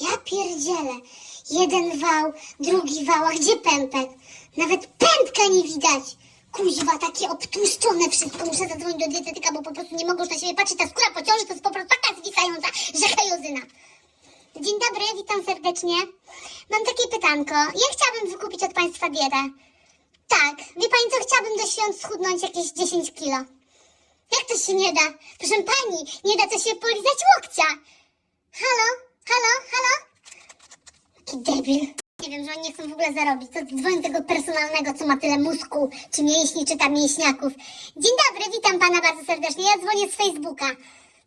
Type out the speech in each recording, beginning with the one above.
Ja pierdzielę. Jeden wał, drugi wał, a gdzie pępek? Nawet pępka nie widać. Kuźwa, takie obtłuszczone wszystko. Muszę zadzwonić do dietetyka, bo po prostu nie mogę już na siebie patrzeć. Ta skóra po ciąży to jest po prostu taka zwisająca, że hajozyna. Dzień dobry, witam serdecznie. Mam takie pytanko. Ja chciałabym wykupić od Państwa dietę. Tak, wie Pani co, chciałabym do świąt schudnąć jakieś 10 kilo. Jak to się nie da? Proszę Pani, nie da to się polizać łokcia. Halo, halo, halo? Nie wiem, że oni nie chcą w ogóle zarobić. To dzwoń tego personalnego, co ma tyle mózgu, czy mięśni, czy tam mięśniaków. Dzień dobry, witam pana bardzo serdecznie. Ja dzwonię z Facebooka.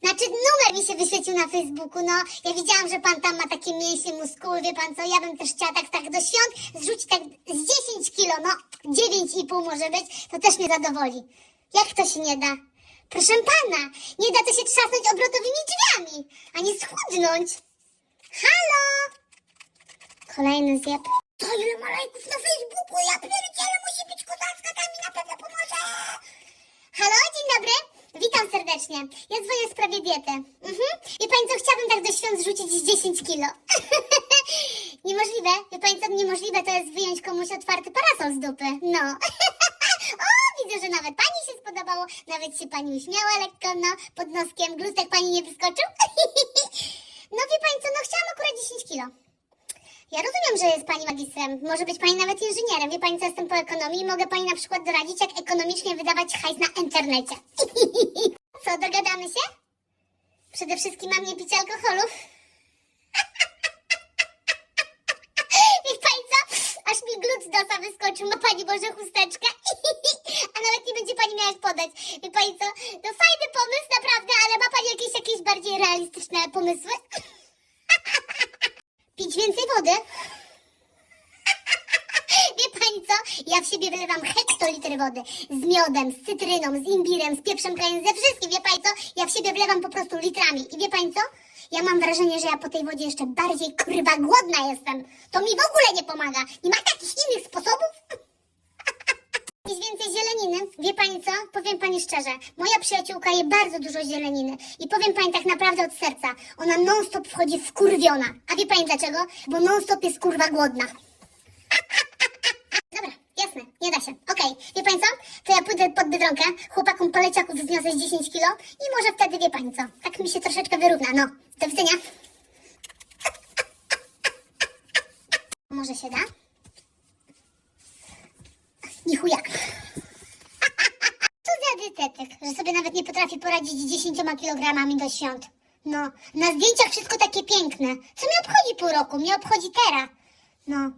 Znaczy, numer mi się wyświecił na Facebooku, no. Ja widziałam, że pan tam ma takie mięśnie muskuły, wie pan co, ja bym też chciała tak, tak do świąt zrzucić tak z 10 kilo, no 9,5 może być, to też mnie zadowoli. Jak to się nie da? Proszę pana, nie da to się trzasnąć obrotowymi drzwiami, ani schudnąć. Halo! Kolejny zjeb. To ile ma lajków na Facebooku? Ja pierdzielę, musi być kozacka, tam mi na pewno pomoże. Halo, dzień dobry. Witam serdecznie. Ja dzwonię w sprawie diety. Mhm. Pani co, chciałabym tak do świąt zrzucić z 10 kilo. niemożliwe. Wie pani co, niemożliwe to jest wyjąć komuś otwarty parasol z dupy. No. o, widzę, że nawet pani się spodobało. Nawet się pani uśmiała lekko, no, pod noskiem. Glustek pani nie wyskoczył? no wie pani co, no chciałam akurat 10 kilo. Ja rozumiem, że jest pani magistrem. Może być pani nawet inżynierem. Wie pani, co jestem po ekonomii i mogę pani na przykład doradzić, jak ekonomicznie wydawać hajs na internecie. co, dogadamy się? Przede wszystkim mam nie pić alkoholu. Wie pani co? Aż mi glut z nosa wyskoczył. Ma pani może chusteczkę? A nawet nie będzie pani miała podać. Wie pani co? To fajny pomysł, naprawdę, ale ma pani jakieś, jakieś bardziej realistyczne pomysły? Pić więcej wody? Wie pani co? Ja w siebie wylewam hektolitry wody. Z miodem, z cytryną, z imbirem, z pieprzem krajem, ze wszystkim. Wie pani co? Ja w siebie wlewam po prostu litrami. I wie pani co? Ja mam wrażenie, że ja po tej wodzie jeszcze bardziej kurwa głodna jestem. To mi w ogóle nie pomaga. Nie ma takich innych sposobów? Jakieś więcej zieleniny? Wie pani co? Powiem pani szczerze, moja przyjaciółka je bardzo dużo zieleniny. I powiem pani tak naprawdę od serca, ona non-stop wchodzi w kurwiona. A wie pani dlaczego? Bo non-stop jest kurwa głodna. Dobra, jasne, nie da się. Okej, wie pani co? To ja pójdę pod Biedronkę, chłopakom poleciaków zniosę z 10 kilo i może wtedy wie pani co? Tak mi się troszeczkę wyrówna, no. Do widzenia. Może się da? Co za dietetyk, że sobie nawet nie potrafi poradzić z 10 kilogramami do świąt. No, na zdjęciach wszystko takie piękne. Co mnie obchodzi pół roku? Mnie obchodzi teraz. No,